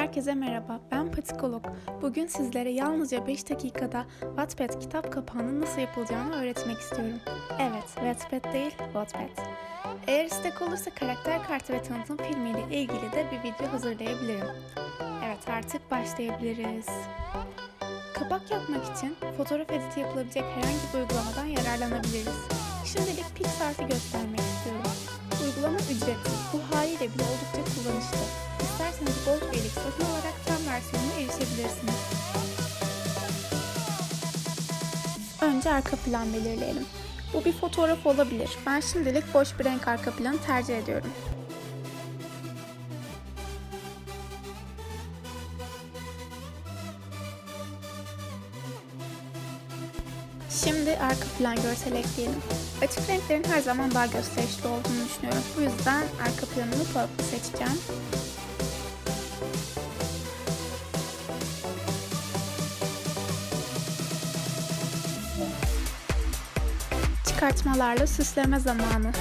Herkese merhaba, ben Patikolog. Bugün sizlere yalnızca 5 dakikada Wattpad kitap kapağının nasıl yapılacağını öğretmek istiyorum. Evet, Wattpad değil, Wattpad. Eğer istek olursa karakter kartı ve tanıtım filmiyle ilgili de bir video hazırlayabilirim. Evet, artık başlayabiliriz. Kapak yapmak için fotoğraf editi yapılabilecek herhangi bir uygulamadan yararlanabiliriz. Şimdilik PixArt'ı göstermek istiyorum. Uygulama ücretsiz, bu haliyle bile oldukça kullanışlı. İsterseniz Gold üyelik satın alarak tam versiyonuna erişebilirsiniz. Önce arka plan belirleyelim. Bu bir fotoğraf olabilir. Ben şimdilik boş bir renk arka planı tercih ediyorum. Şimdi arka plan görseli ekleyelim. Açık renklerin her zaman daha gösterişli olduğunu düşünüyorum. Bu yüzden arka planımı purple seçeceğim. Çıkartmalarla süsleme zamanı.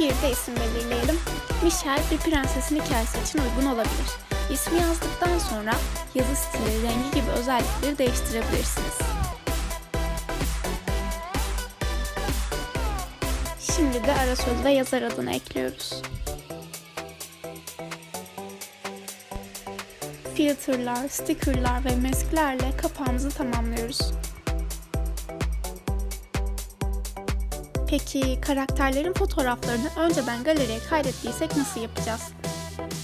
Bir de isim belirleyelim. Michelle bir prensesin hikayesi için uygun olabilir. İsmi yazdıktan sonra yazı stili, rengi gibi özellikleri değiştirebilirsiniz. Şimdi de ara sözde yazar adını ekliyoruz. Filterlar, stickerlar ve masklerle kapağımızı tamamlıyoruz. Peki karakterlerin fotoğraflarını önceden galeriye kaydettiysek nasıl yapacağız?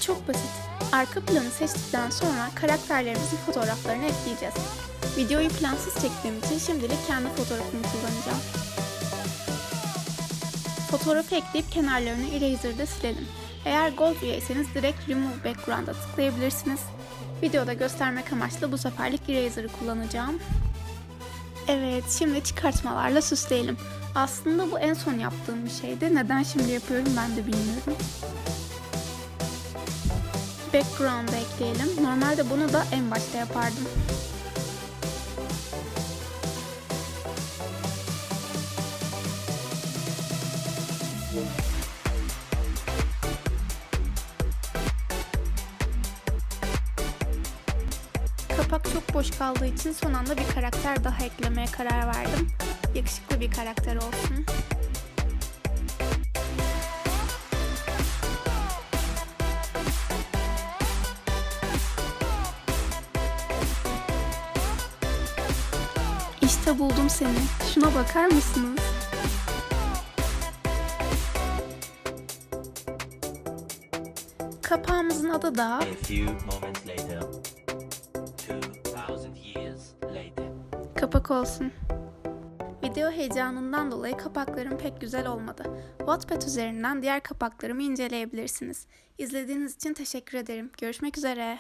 Çok basit. Arka planı seçtikten sonra karakterlerimizin fotoğraflarını ekleyeceğiz. Videoyu plansız çektiğim için şimdilik kendi fotoğrafımı kullanacağım. Fotoğrafı ekleyip kenarlarını Eraser'da silelim. Eğer Gold üyeyseniz direkt Remove Background'a tıklayabilirsiniz. Videoda göstermek amaçlı bu seferlik Eraser'ı kullanacağım. Evet, şimdi çıkartmalarla süsleyelim. Aslında bu en son yaptığım bir şeydi. Neden şimdi yapıyorum ben de bilmiyorum. Background'a ekleyelim. Normalde bunu da en başta yapardım. Kapak çok boş kaldığı için son anda bir karakter daha eklemeye karar verdim. Yakışıklı bir karakter olsun. İşte buldum seni. Şuna bakar mısınız? Kapağımızın adı da kapak olsun. Video heyecanından dolayı kapaklarım pek güzel olmadı. Wattpad üzerinden diğer kapaklarımı inceleyebilirsiniz. İzlediğiniz için teşekkür ederim. Görüşmek üzere.